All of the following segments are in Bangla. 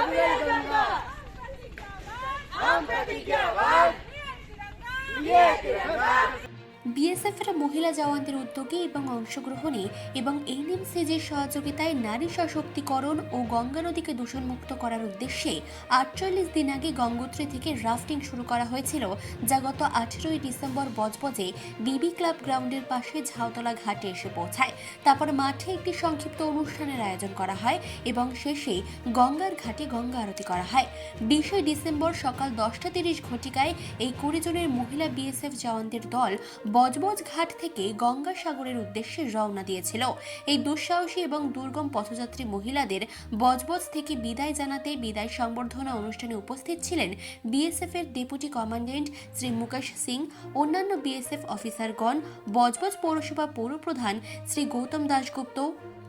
अविरल गंगा हम प्रतिज्ञावाद ये तिरंगा বিএসএফের মহিলা জওয়ানদের উদ্যোগে এবং অংশগ্রহণে এবং এনএমসিজির সহযোগিতায় নারী সশক্তিকরণ ও গঙ্গা নদীকে দূষণমুক্ত করার উদ্দেশ্যে আটচল্লিশ দিন আগে গঙ্গোত্রী থেকে রাফটিং শুরু করা হয়েছিল, যা গত আঠেরোই ডিসেম্বর বজবজে বিবি ক্লাব গ্রাউন্ডের পাশে ঝাউতলা ঘাটে এসে পৌঁছায়। তারপর মাঠে একটি সংক্ষিপ্ত অনুষ্ঠানের আয়োজন করা হয় এবং শেষে গঙ্গার ঘাটে গঙ্গা আরতি করা হয়। বিশে ডিসেম্বর সকাল দশটা তিরিশ ঘটিকায় এই কুড়ি জনের মহিলা বিএসএফ জওয়ানদের দল বজবজ ঘাট থেকে গঙ্গাসাগরের উদ্দেশ্যে রওনা দিয়েছিল। এই দুঃসাহসী এবং দুর্গম পথযাত্রী মহিলাদের বজবজ থেকে বিদায় জানাতে বিদায় সংবর্ধনা অনুষ্ঠানে উপস্থিত ছিলেন বিএসএফ এর ডেপুটি কমান্ডেন্ট শ্রী মুকেশ সিং, অন্যান্য বিএসএফ অফিসারগণ, বজবজ পৌরসভা পৌরপ্রধান Shri Gautam Dasgupta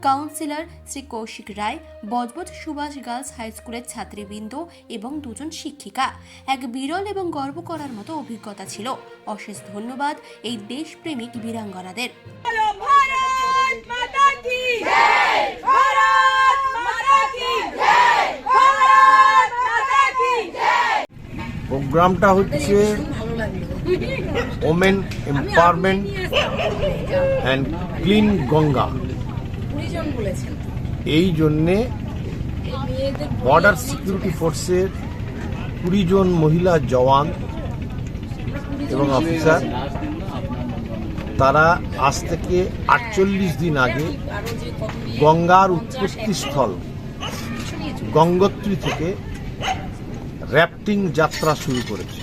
councillor Shri Kaushik Roy Budge Budge Subhash girls high স্কুলের ছাত্রীবৃন্দ এবং দুজন শিক্ষিকা। এক বিরল এবং গর্ব করার মতো অভিজ্ঞতা ছিল। অশেষ ধন্যবাদ এই দেশপ্রেমিক বীরাঙ্গনাদের। প্রোগ্রামটা হচ্ছে women empowerment and clean Ganga এই জন্যে বর্ডার সিকিউরিটি ফোর্সের কুড়ি জন মহিলা জওয়ান এবং অফিসার তারা আজ থেকে আটচল্লিশ দিন আগে গঙ্গার উৎপত্তি স্থল গঙ্গোত্রী থেকে র্যাফটিং যাত্রা শুরু করেছে।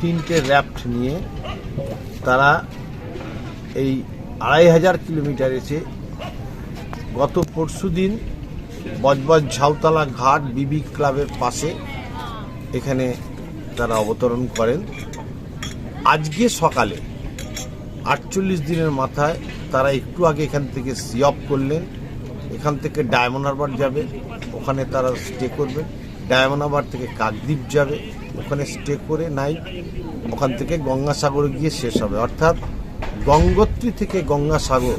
তিনটে র্যাফট নিয়ে তারা এই আড়াই হাজার কিলোমিটার এসে গত পরশু দিন বজবজ ঝাউতলা ঘাট বিবি ক্লাবের পাশে এখানে তারা অবতরণ করেন। আজকে সকালে আটচল্লিশ দিনের মাথায় তারা একটু আগে এখান থেকে সি অফ করলেন। এখান থেকে ডায়মন্ড হারবার যাবে, ওখানে তারা স্টে করবে। ডায়মন্ড হারবার থেকে কাকদ্বীপ যাবে, ওখানে স্টে করে নাইট ওখান থেকে গঙ্গাসাগরে গিয়ে শেষ হবে। অর্থাৎ গঙ্গোত্রী থেকে গঙ্গাসাগর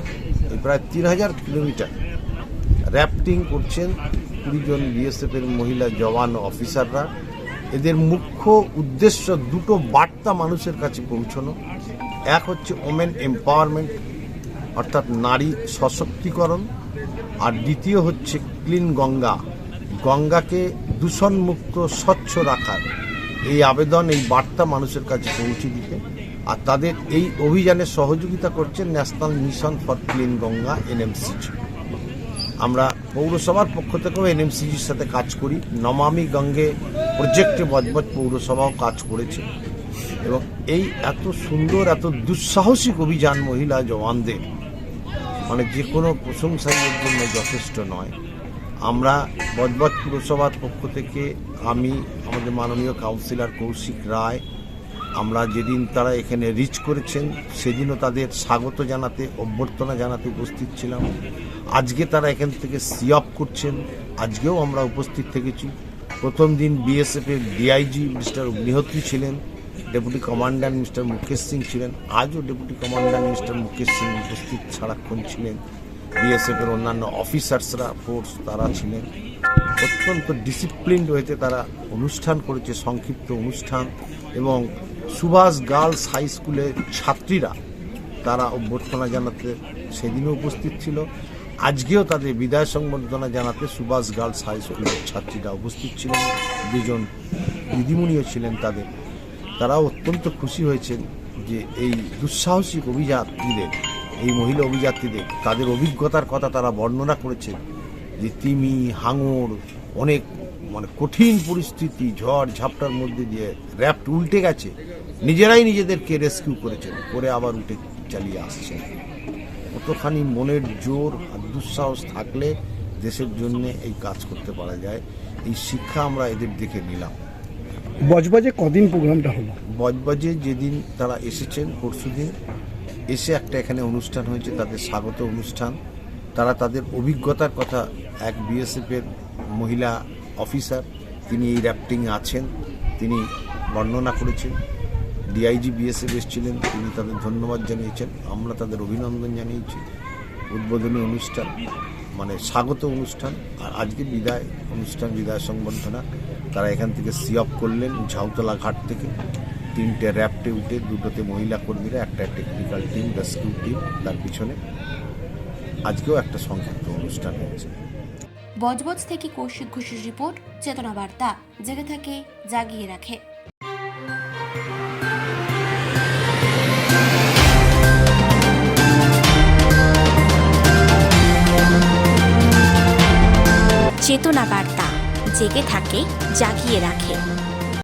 প্রায় তিন হাজার কিলোমিটার র্যাফটিং করছেন কুড়ি জন বিএসএফের মহিলা জওয়ান অফিসাররা। এদের মুখ্য উদ্দেশ্য দুটো বার্তা মানুষের কাছে পৌঁছানো। এক হচ্ছে ওমেন এম্পাওয়ারমেন্ট, অর্থাৎ নারী সশক্তিকরণ। আর দ্বিতীয় হচ্ছে ক্লিন গঙ্গা। গঙ্গাকে দূষণমুক্ত, স্বচ্ছ রাখার এই আবেদন, এই বার্তা মানুষের কাছে পৌঁছে দিতে। আর তাদের এই অভিযানে সহযোগিতা করছেন national mission for clean Ganga, NMCG. আমরা পৌরসভার পক্ষ থেকেও এনএমসিজির সাথে কাজ করি। নমামি গঙ্গে প্রজেক্টে বজবজ পৌরসভাও কাজ করেছে। এবং এই এত সুন্দর, এত দুঃসাহসিক অভিযান মহিলা জওয়ানদের মানে যে কোনো প্রশংসাই এর জন্য যথেষ্ট নয়। আমরা বজবজ পুরসভার পক্ষ থেকে আমি, আমাদের মাননীয় কাউন্সিলর কৌশিক রায় আমরা যেদিন তারা এখানে রিচ করেছেন, সেদিনও তাদের স্বাগত জানাতে, অভ্যর্থনা জানাতে উপস্থিত ছিলাম। আজকে তারা এখান থেকে সি অফ করছেন। আজকেও আমরা উপস্থিত থেকেছি। প্রথম দিন বিএসএফের ডিআইজি মিস্টার অগ্নিহোত্রী ছিলেন deputy commander mister Mukesh Singh ছিলেন, আজও deputy commander mister Mukesh Singh উপস্থিত সারাক্ষণ ছিলেন। বিএসএফের অন্যান্য অফিসার্সরা ফোর্স তারা ছিলেন। অত্যন্ত ডিসিপ্লিনড হয়েছে তারা অনুষ্ঠান করেছে, সংক্ষিপ্ত অনুষ্ঠান এবং সুভাষ গার্লস হাই স্কুলের ছাত্রীরা তারা অভ্যর্থনা জানাতে সেদিনও উপস্থিত ছিল। আজকেও তাদের বিদায় সংবর্ধনা জানাতে সুভাষ গার্লস হাই স্কুলের ছাত্রীরা উপস্থিত ছিলেন। দুজন দিদিমণিও ছিলেন তাদের। তারাও অত্যন্ত খুশি হয়েছেন যে এই দুঃসাহসিক অভিযাত্রীদের, এই মহিলা অভিযাত্রীদের, তাদের অভিজ্ঞতার কথা তারা বর্ণনা করেছেন যে তিমি, হাঙর, অনেক মানে কঠিন পরিস্থিতি, ঝড়, ঝাপটার মধ্যে দিয়ে র্যাপ্ট উল্টে গেছে। নিজেরাই নিজেদেরকে রেস্কিউ করেছেন করে আবার উঠে চালিয়ে আসছেন। কতখানি মনের জোর আর দুঃসাহস থাকলে দেশের জন্য এই কাজ করতে পারা যায় এই শিক্ষা আমরা এদের দেখে নিলাম। বজবাজে কদিন প্রোগ্রামটা হলো? বজবাজে যেদিন তারা এসেছেন পরশুদিন এসে একটা এখানে অনুষ্ঠান হয়েছে তাদের স্বাগত অনুষ্ঠান। তারা তাদের অভিজ্ঞতার কথা এক বিএসএফের মহিলা অফিসার তিনি এই র্যাপটিংয়ে আছেন তিনি বর্ণনা করেছেন। ডিআইজি বিএসএফ এসেছিলেন, তিনি তাদের ধন্যবাদ জানিয়েছেন। আমরা তাদের অভিনন্দন জানিয়েছি। উদ্বোধনী অনুষ্ঠান মানে স্বাগত অনুষ্ঠান, আর আজকে বিদায় অনুষ্ঠান, বিদায় সংবর্ধনা। তারা এখান থেকে সি অফ করলেন ঝাউতলা ঘাট থেকে। তিনটে র্যাপটে উঠে দুটোতে মহিলা কর্মীরা, একটা টেকনিক্যাল টিম রেস্কিউ টিম তার পিছনে আজকেও একটা সংক্ষিপ্ত অনুষ্ঠান হয়েছে। বজবজ থেকে কৌশিক ঘোষের রিপোর্ট, চেতনা বার্তা। জেগে থাকে, জাগিয়ে রাখে। চেতনা বার্তা জেগে থাকে জাগিয়ে রাখে।